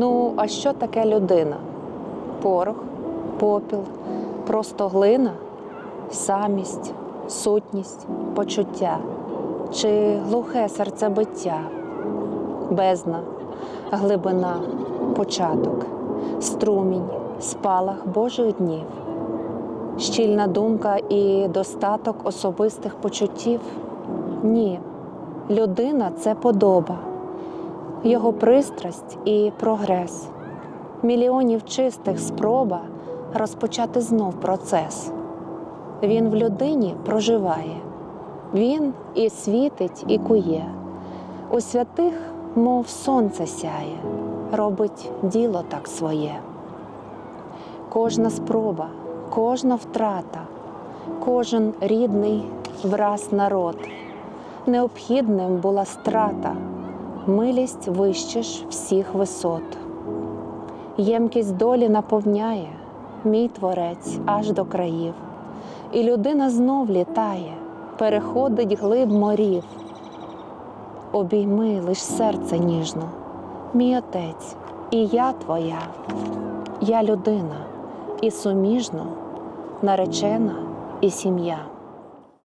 Ну, а що таке людина? Порох, попіл, просто глина, самість, сутність, почуття чи глухе серцебиття, бездна, глибина, початок, струмінь, спалах Божих днів, щільна думка і достаток особистих почуттів? Ні, людина це подоба, його пристрасть і прогрес, мільйонів чистих спроба розпочати знов процес. Він в людині проживає, він і світить, і кує. У святих, мов сонце сяє, робить діло так своє. Кожна спроба, кожна втрата, кожен рідний враз народ. Необхідним була страта, милість вище всіх висот. Ємкість долі наповняє мій творець аж до країв, і людина знов літає, переходить глиб морів. Обійми лиш серце ніжно, мій отець, і я твоя, я людина, і суміжно, наречена і сім'я.